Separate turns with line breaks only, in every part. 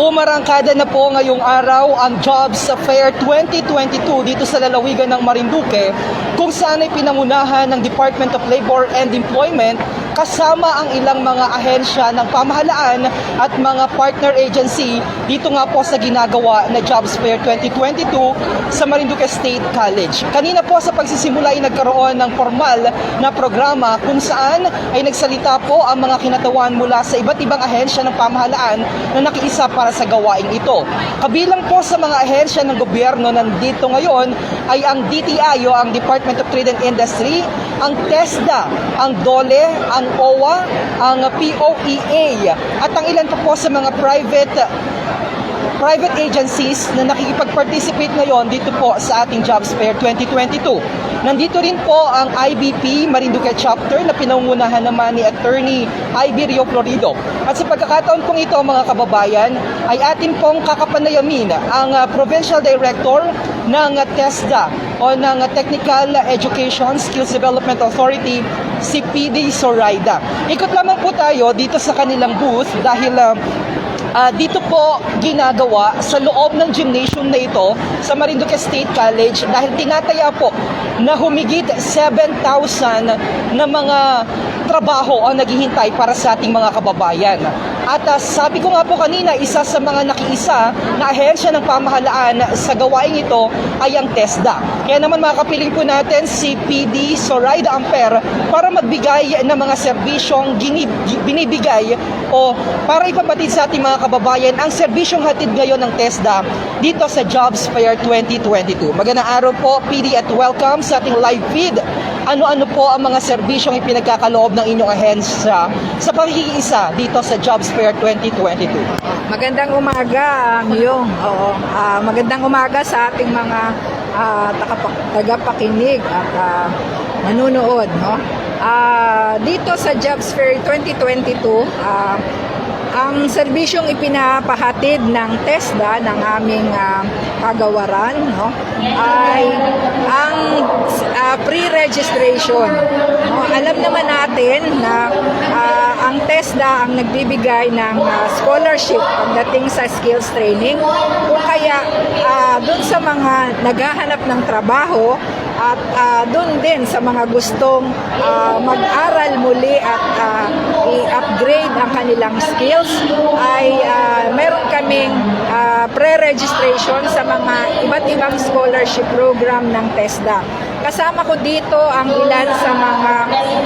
Umarangkada na po ngayong araw ang Jobs Fair 2022 dito sa lalawigan ng Marinduque kung saan ay pinangunahan ng Department of Labor and Employment kasama ang ilang mga ahensya ng pamahalaan at mga partner agency dito nga po sa ginagawa na Jobs Fair 2022 sa Marinduque State College. Kanina po sa pagsisimula ay nagkaroon ng formal na programa kung saan ay nagsalita po ang mga kinatawan mula sa iba't ibang ahensya ng pamahalaan na nakiisa para sa gawaing ito. Kabilang po sa mga ahensya ng gobyerno nandito ngayon ay ang DTI o ang Department of Trade and Industry, ang TESDA, ang DOLE, ang OWA, ang POEA at ang ilan pa po sa mga private private agencies na nakikipag-participate ngayon dito po sa ating Jobs Fair 2022. Nandito rin po ang IBP Marinduque Chapter na pinangunahan naman ni Attorney Ivy Rio Florido. At sa pagkakataon pong ito mga kababayan ay atin pong kakapanayamin ang uh, Provincial Director ng TESDA o ng Technical Education Skills Development Authority si PD Soraida. Ikot lamang po tayo dito sa kanilang booth dahil uh, Ah, dito po ginagawa sa loob ng gymnasium na ito sa Marinduque State College dahil tinataya po na humigit 7,000 na mga trabaho ang naghihintay para sa ating mga kababayan. At ah, sabi ko nga po kanina, isa sa mga nakiisa na ahensya ng pamahalaan sa gawaing ito ay ang TESDA. Kaya naman makapiling po natin si PD Soraida Amper para magbigay ng mga serbisyong binibigay o para ipabatid sa ating mga kababayan ang serbisyong hatid ngayon ng TESDA dito sa Jobs Fair 2022. Magandang araw po, PD, at welcome sa ating live feed. Ano-ano po ang mga serbisyong ipinagkakaloob ng inyong ahensya sa panghiisa dito sa Jobs Fair 2022?
Magandang umaga, Myong. Oo. Ah, magandang umaga sa ating mga ah, takapa- tagapakinig at ah, nanonood, no? Ah, dito sa Jobs Fair 2022, ah, ang serbisyong ipinapahatid ng TESDA ng aming ah, kagawaran no, ay ang ah, pre-registration. No? Alam naman natin na ah, ang TESDA ang nagbibigay ng ah, scholarship pagdating sa skills training. Kung kaya ah, dun sa mga naghahanap ng trabaho at ah, doon din sa mga gustong ah, mag-aral muli at i-upgrade ang kanilang skills ay ah, meron kaming ah, pre-registration sa mga iba't ibang scholarship program ng TESDA. Kasama ko dito ang ilan sa mga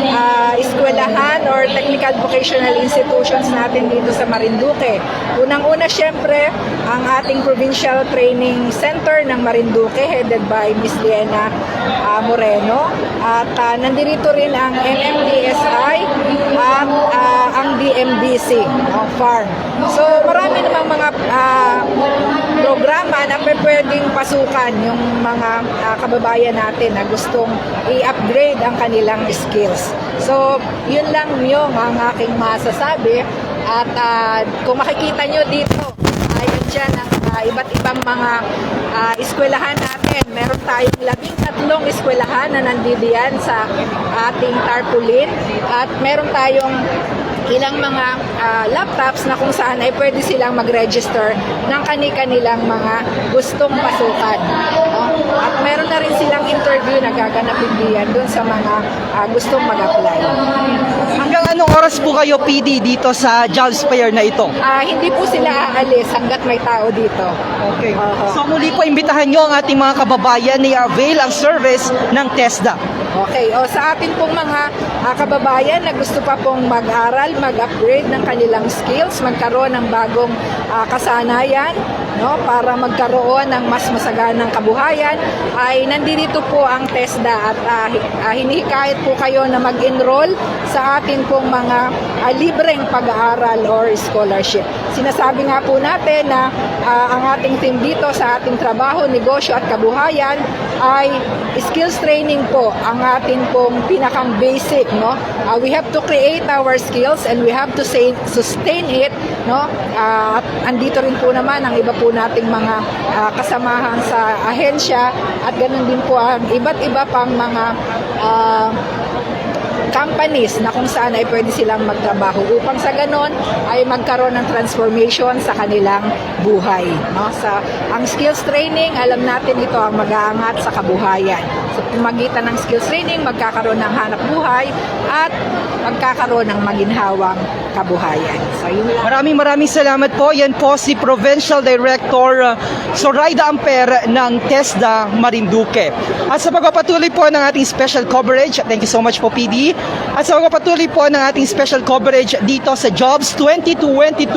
ah, eskwelahan or technical vocational institutions natin dito sa Marinduque. Unang-una syempre ang ating Provincial Training Center ng Marinduque headed by Miss Liena ah, Moreno at ah, nandito rin ang MMDSI at ah, ang DMDC, no, farm. So marami namang mga ah, programa na pwedeng pasukan yung mga ah, kababayan natin na gustong i-upgrade ang kanilang skills. So, yun lang yung ang aking masasabi. At ah, kung makikita nyo dito, ayun dyan ang ah, iba't ibang mga ah, eskwelahan natin. Meron tayong labing tatlong eskwelahan na nandidiyan sa ating tarpaulin. At meron tayong ilang mga ah, laptops na kung saan ay pwede silang mag-register ng kani-kanilang mga gustong pasukan. At meron na rin silang interview na gaganapin diyan doon sa mga ah, gustong mag-apply.
Hanggang anong oras po kayo, PD, dito sa Jobs Fair na ito?
Ah, hindi po sila aalis hanggat may tao dito.
Okay.
Oo.
So muli po, imbitahan nyo ang ating mga kababayan na avail ang service ng TESDA.
Okay, o sa atin pong mga ah, kababayan na gusto pa pong mag-aral, mag-upgrade ng kanilang skills, magkaroon ng bagong ah, kasanayan, no, para magkaroon ng mas masaganang kabuhayan, ay nandito po ang TESDA at ah, hinihikayat po kayo na mag-enroll sa atin pong mga ah, libreng pag-aaral or scholarship. Sinasabi nga po natin na ah, ang ating team dito sa ating trabaho, negosyo at kabuhayan ay skills training po ang atin pong pinakang basic no? Uh, we have to create our skills and we have to say, sustain it no? Uh, at andito rin po naman ang iba po nating mga ah, kasamahan sa ahensya at ganun din po ang iba't iba pang mga ah, companies na kung saan ay pwede silang magtrabaho upang sa ganon ay magkaroon ng transformation sa kanilang buhay. No? Sa, ang skills training, alam natin ito ang mag-aangat sa kabuhayan. Sa pumagitan ng skills training, magkakaroon ng hanap buhay at magkakaroon ng maginhawang kabuhayan. So, yun lang.
Maraming maraming salamat po. Yan po si Provincial Director uh, Zoraida Amper ng TESDA Marinduque. At sa pagpapatuloy po ng ating special coverage, thank you so much po PD. At sa pagpapatuloy po ng ating special coverage dito sa Jobs 2022,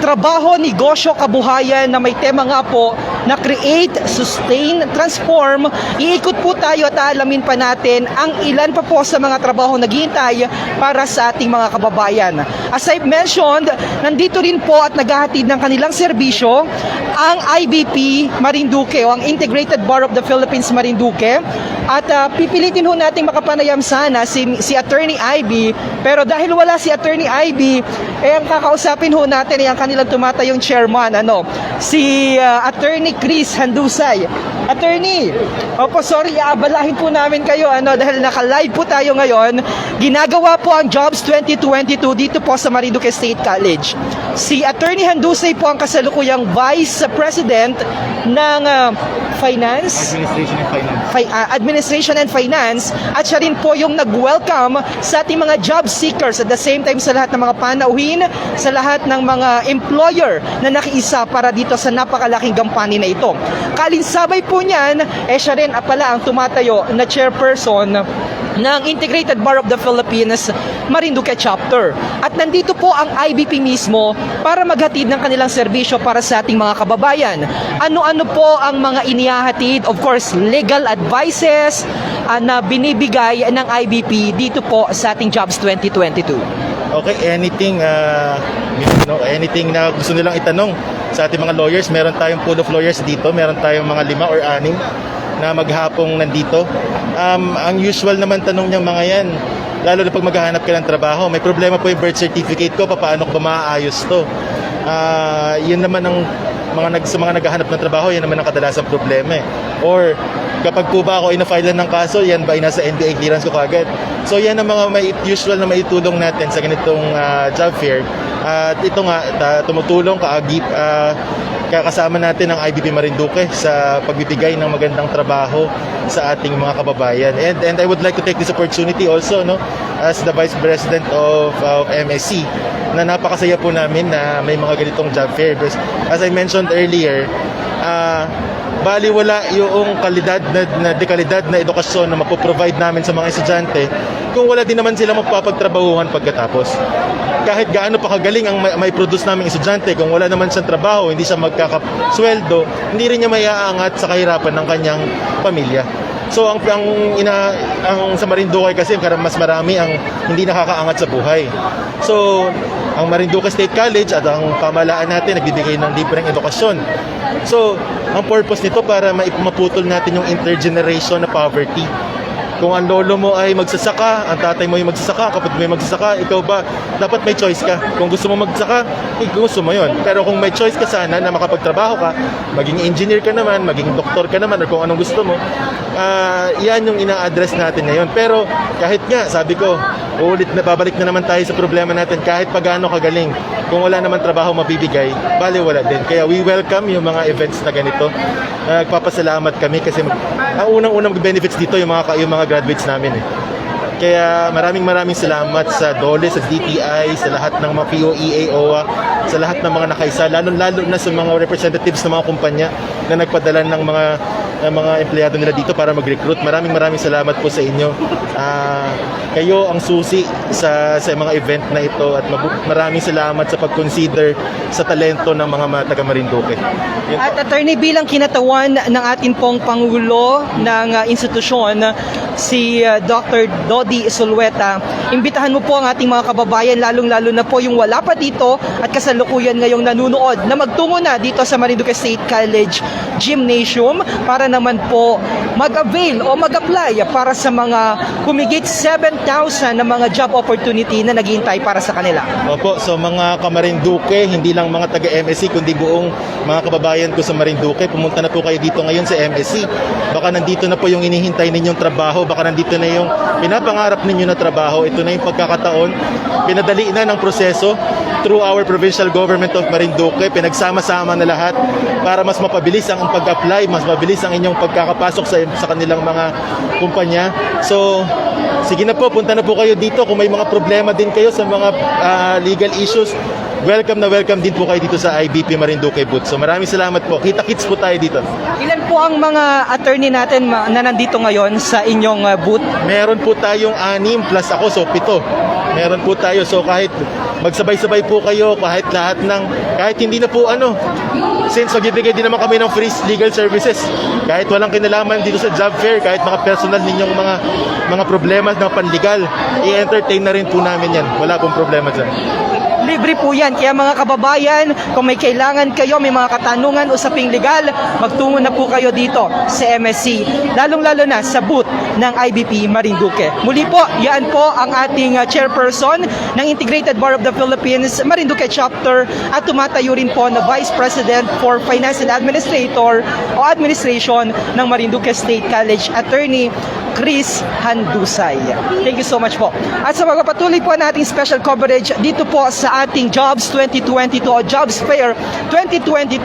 Trabaho, Negosyo, Kabuhayan na may tema nga po na Create, Sustain, Transform. Iikot po tayo at alamin pa natin ang ilan pa po sa mga trabaho naghihintay para sa ating mga kababayan. As I've mentioned, nandito rin po at naghahatid ng kanilang serbisyo ang IBP Marinduque o ang Integrated Bar of the Philippines Marinduque. At ah, pipilitin ho natin makapanayam sana si, si Attorney IB pero dahil wala si Attorney IB, eh ang kakausapin ho natin ay ang kanilang tumatayong chairman, ano, si ah, Attorney Chris Handusay. Attorney, opo sorry, aabalahin po namin kayo ano dahil naka-live po tayo ngayon. Ginagawa po ang Jobs 2022 dito po sa Marinduque State College. Si Attorney Handusay po ang kasalukuyang Vice President ng ah, Finance
Administration and Finance.
fi- uh, Administration and Finance at siya rin po yung nag-welcome sa ating mga job seekers at the same time sa lahat ng mga panauhin, sa lahat ng mga employer na nakiisa para dito sa napakalaking gampani na ito. Kalinsabay po niyan, eh siya rin pala ang tumatayo na chairperson ng Integrated Bar of the Philippines Marinduque Chapter. At nandito po ang IBP mismo para maghatid ng kanilang serbisyo para sa ating mga kababayan. Ano-ano po ang mga inihahatid? Of course, legal advices ah, na binibigay ng IBP dito po sa ating Jobs 2022.
Okay, anything uh, no, anything na gusto nilang itanong sa ating mga lawyers, meron tayong pool of lawyers dito, meron tayong mga lima or anim na maghapong nandito. Um, ang usual naman tanong niyang mga yan, lalo na pag maghahanap ka ng trabaho, may problema po yung birth certificate ko, paano ko ba maaayos to? Ah, yun naman ang mga nag, sa mga naghahanap ng trabaho, yan naman ang kadalasang problema eh. Or kapag po ba ako ina-file ng kaso, yan ba ay nasa NBI clearance ko kagad? So yan ang mga may usual na maitulong natin sa ganitong ah, job fair. At ito nga, ta- tumutulong kaagip, ah, kakasama natin ang IBP Marinduque sa pagbibigay ng magandang trabaho sa ating mga kababayan. And, and I would like to take this opportunity also, no, as the Vice President of, of MSC, na napakasaya po namin na may mga ganitong job fair. As I mentioned earlier, ah baliwala yung kalidad na, na dekalidad na edukasyon na mapoprovide namin sa mga estudyante kung wala din naman sila mapapagtrabahuhan pagkatapos. Kahit gaano pa kagaling ang may, may produce naming estudyante, kung wala naman siyang trabaho, hindi siya magkakasweldo, hindi rin niya maiaangat sa kahirapan ng kanyang pamilya. So ang ang ina ang sa Marinduque kasi karang mas marami ang hindi nakakaangat sa buhay. So ang Marinduque State College at ang pamahalaan natin nagbibigay ng libreng edukasyon. So ang purpose nito para maip- maputol natin yung intergeneration na poverty. Kung ang lolo mo ay magsasaka, ang tatay mo ay magsasaka, kapag may magsasaka, ikaw ba, dapat may choice ka. Kung gusto mo magsaka, eh, gusto mo yon. Pero kung may choice ka sana na makapagtrabaho ka, maging engineer ka naman, maging doktor ka naman, or kung anong gusto mo, ah, yan yung ina-address natin ngayon. Pero kahit nga, sabi ko, uulit na babalik na naman tayo sa problema natin, kahit pagano kagaling, kung wala naman trabaho mabibigay, bali wala din. Kaya we welcome yung mga events na ganito. Nagpapasalamat kami kasi ang unang-unang benefits dito yung mga, yung mga graduates namin eh. Kaya maraming maraming salamat sa DOLE, sa DTI, sa lahat ng mga POEA, OWA, sa lahat ng mga nakaisa, lalo-lalo na sa mga representatives ng mga kumpanya na nagpadala ng mga ng mga empleyado nila dito para mag-recruit. Maraming maraming salamat po sa inyo. Ah, kayo ang susi sa sa mga event na ito at maraming salamat sa pag-consider sa talento ng mga mga taga Marinduque. Yun.
At attorney bilang kinatawan ng ating pong Pangulo ng uh, institusyon, si uh, Dr. Dodi Sulweta, imbitahan mo po ang ating mga kababayan, lalong-lalo na po yung wala pa dito at kasalukuyan ngayong nanunood na magtungo na dito sa Marinduque State College Gymnasium para naman po mag-avail o mag-apply para sa mga humigit 7,000 na mga job opportunity na naghihintay para sa kanila.
Opo, so mga kamarinduque, hindi lang mga taga-MSC, kundi buong mga kababayan ko sa Marinduque, pumunta na po kayo dito ngayon sa MSC. Baka nandito na po yung inihintay ninyong trabaho, baka nandito na yung pinapangarap ninyo na trabaho. Ito na yung pagkakataon. Pinadali na ng proseso through our provincial government of Marinduque. Pinagsama-sama na lahat para mas mapabilis ang pag-apply, mas mabilis ang inyong pagkakapasok sa, sa kanilang mga kumpanya. So, sige na po, punta na po kayo dito. Kung may mga problema din kayo sa mga ah, legal issues, welcome na welcome din po kayo dito sa IBP Marinduque booth. So maraming salamat po. Kita-kits po tayo dito.
Ilan po ang mga attorney natin na nandito ngayon sa inyong uh, booth?
Meron po tayong anim plus ako, so pito. Meron po tayo. So kahit magsabay-sabay po kayo, kahit lahat ng, kahit hindi na po ano, since magbibigay din naman kami ng free legal services. Kahit walang kinalaman dito sa job fair, kahit mga personal ninyong mga mga problema na panlegal, i-entertain na rin po namin yan. Wala pong problema dyan.
Libre po yan. Kaya mga kababayan, kung may kailangan kayo, may mga katanungan, usaping legal, magtungo na po kayo dito sa MSC. Lalong-lalo na sa booth ng IBP Marinduque. Muli po, yan po ang ating uh, chairperson ng Integrated Bar of the Philippines Marinduque Chapter at tumatayo rin po na Vice President for Finance and Administrator o Administration ng Marinduque State College Attorney Chris Handusay. Thank you so much po. At sa magpapatuloy po nating special coverage dito po sa ating Jobs 2022 o Jobs Fair 2022,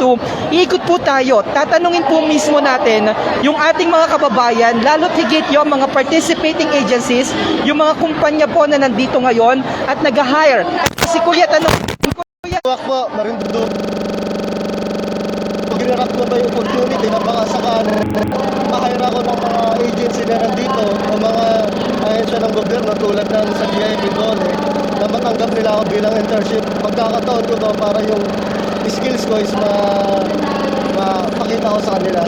iikot po tayo. Tatanungin po mismo natin yung ating mga kababayan, lalo't higit yung mga participating agencies, yung mga kumpanya po na nandito ngayon at nag-hire. Si Kuya, tanong, Kuya,
Wak po, marindudo. Ginarap ko ba yung opportunity na baka sakali mahire ako ng mga agency na nandito o mga ahensya ng gobyerno tulad ng sa GIP Dole na matanggap nila ako bilang internship. Pagkakataon ko to para yung skills ko is ma mapakita ko sa kanila.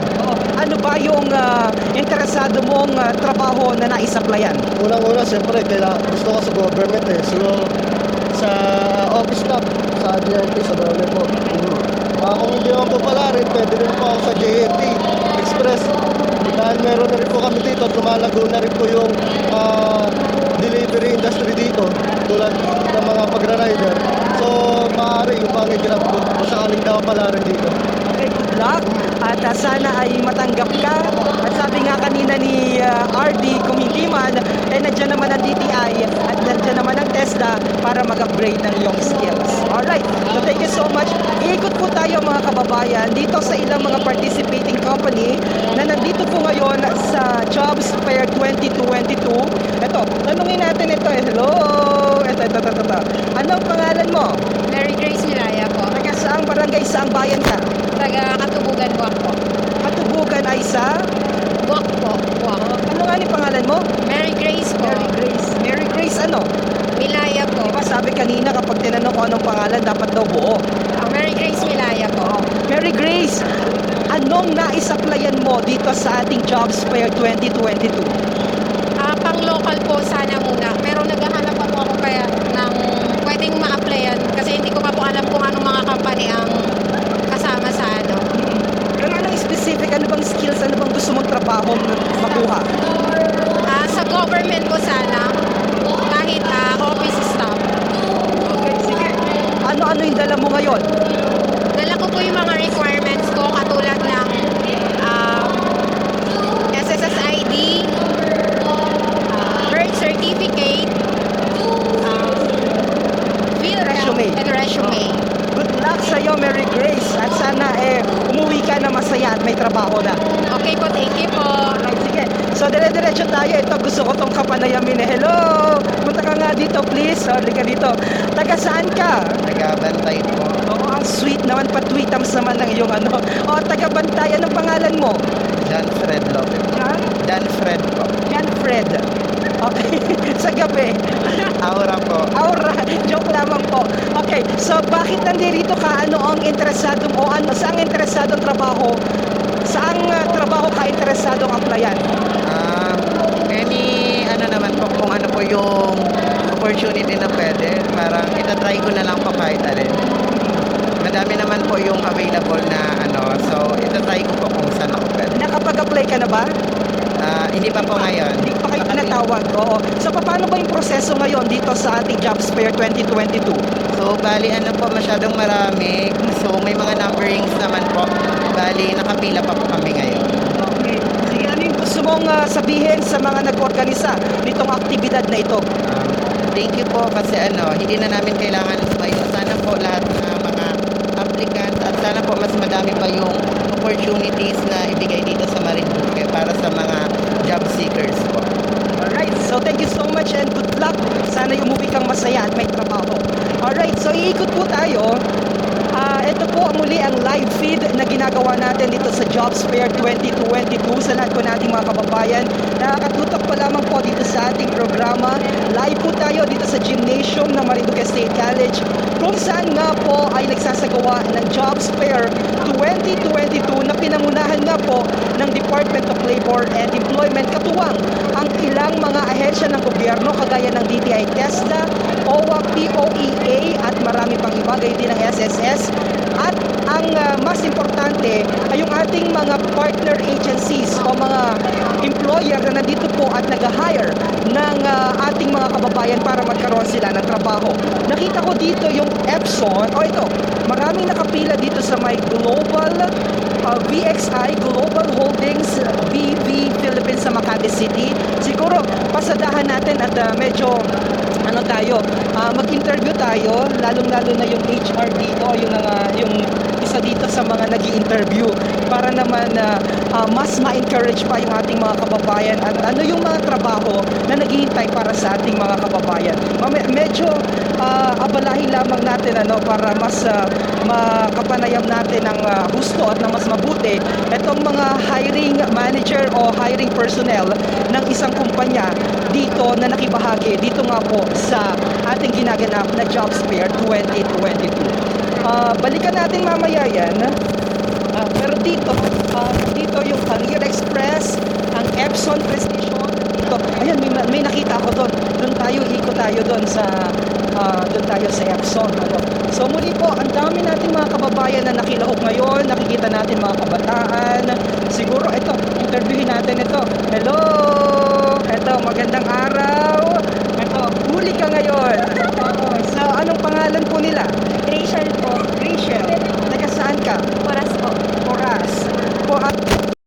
ano ba yung ah, interesado mong ah, trabaho na nais-applyan?
Unang-una, siyempre, kaila, gusto ko sa government eh. So, sa office staff, sa GIP, sa Dole po. Ah, kung hindi ako pala rin, pwede rin po ako sa JNT Express. Dahil meron na rin po kami dito, lumalago na rin po yung ah, delivery industry dito, tulad ng mga pagra-rider. So, maaari yung pangigrab ko, kung sakaling daw pala rin dito.
Okay, good luck. At ah, sana ay matanggap ka. At sabi nga kanina ni ah, RD, kung hindi man, eh nandiyan naman ang DTI at nandiyan naman ang TESDA para mag-upgrade ng iyong skills. Alright, so thank you so much. Iikot po tayo mga kababayan dito sa ilang mga participating company na nandito po ngayon sa Jobs Fair 2022. Ito, tanungin natin ito. eh. Hello! Ito. Anong pangalan mo?
Mary Grace Milaya po.
Taga saang barangay, saang bayan ka?
Taga Katubugan po.
Katubugan ay sa...
Buwak po. Buwak.
Ano nga ni pangalan mo?
Mary Grace po.
Mary Grace. Mary Grace ano?
Milaya po.
Di ba sabi kanina kapag tinanong ko anong pangalan, dapat daw buo.
Ah, Mary Grace Milaya po.
Mary Grace, anong nais-applyan mo dito sa ating Jobs Fair 2022?
Ah, pang local po sana muna. Pero naghahanap pa po ako kaya ng pwedeng ma-applyan kasi hindi ko pa po alam kung anong mga company ang kasama sa ano.
Pero anong specific, ano bang skills, ano bang gusto mong trabaho makuha?
Ah, sa government po sana kahit ah, office staff.
Okay, sige. Ano-ano yung dala mo ngayon?
Dala ko po yung mga requirements ko katulad ng um, SSSID, uh, birth certificate, um, field
Resume.
and resume.
Good luck sa'yo, Mary Grace. At sana eh, umuwi ka na masaya at may trabaho na.
Okay po, thank you po.
Alright, sige. So, dire-diretso tayo. Ito, gusto ko tong kapanayamin eh. Hello! Punta ka nga dito, please. O, ka dito. Taga saan ka?
Taga-bantay po.
Oo, ang sweet naman. Patwitams naman ng iyong ano. O, taga Bantay. Anong pangalan mo?
John Fred Lopez.
Jan?
John Fred po.
Jan Fred. Okay. Sa gabi.
Aura po.
Aura. Joke lamang po. Okay. So, bakit nandito ka? Ano ang interesadong o ano? Saan interesadong trabaho? Saan uh, trabaho ka interesadong applyan?
Um, any, ano naman po, kung ano po yung opportunity na pwede, parang itatry ko na lang po kahit alin. Madami naman po yung available na ano. So, itatry ko po kung saan ako pwede.
Nakapag-apply ka na ba?
Ah, hindi pa po ngayon.
Hindi pa kayo tinatawag. Oo. So, paano ba yung proseso ngayon dito sa ating Jobs Fair 2022?
So, bali ano po, masyadong marami. So, may mga numberings naman po. Bali, nakapila pa po kami ngayon.
Okay. Sige, ano yung gusto mong ah, sabihin sa mga nag-organisa nitong aktibidad na ito?
Um, thank you po kasi ano, hindi na namin kailangan sumayo. Sana po lahat ng mga applicants at sana po mas madami pa yung opportunities na ibigay dito sa Marinduque para sa mga job seekers po.
Alright, so thank you so much and good luck. Sana umuwi kang masaya at may trabaho. Alright, so iikot po tayo. Muli ang live feed na ginagawa natin dito sa Jobs Fair 2022 sa lahat po nating mga kababayan. Nakakatutok pa lamang po dito sa ating programa. Live po tayo dito sa gymnasium ng Marinduque State College kung saan nga po ay nagsasagawa ng Jobs Fair 2022 na pinangunahan nga po ng Department of Labor and Employment katuwang ang ilang mga ahensya ng gobyerno kagaya ng DTI TESDA, OWA, POEA at marami pang iba, gayon din ang SSS. At ang ah, mas importante ay yung ating mga partner agencies o mga employer na nandito po at nag-hire ng ah, ating mga kababayan para magkaroon sila ng trabaho. Nakita ko dito yung Epson, o ito, maraming nakapila dito sa may Global uh, VXI, Global Holdings, BV Philippines sa Makati City. Siguro, pasadahan natin at uh, medyo ano tayo, ah, mag-interview tayo, lalong-lalo na yung HR dito, yung, uh, isa dito sa mga nag interview para naman na mas ma-encourage pa yung ating mga kababayan at ano yung mga trabaho na naghihintay para sa ating mga kababayan. Medyo ah, abalahin lamang natin ano para mas ah, makapanayam natin ang gusto at ng mas mabuti itong mga hiring manager o hiring personnel ng isang kumpanya dito na nakibahagi dito nga po sa ating ginaganap na Jobs Fair 2022. Ah, balikan natin mamaya yan. Ah, pero dito, ah, dito yung Career Express, ang Epson Precision, dito. Ayan, may, may nakita ako doon. Doon tayo, ikot tayo doon sa, ah, doon tayo sa Epson. Ano. So muli po, ang dami nating mga kababayan na nakilahok ngayon, nakikita natin mga kabataan. Siguro, ito, interviewin natin ito. Hello! Ito, magandang araw. Ito, huli ka ngayon. Anong pangalan po nila?
Rachel po.
Rachel, taga saan ka?
Oras po.
Oras. Po, at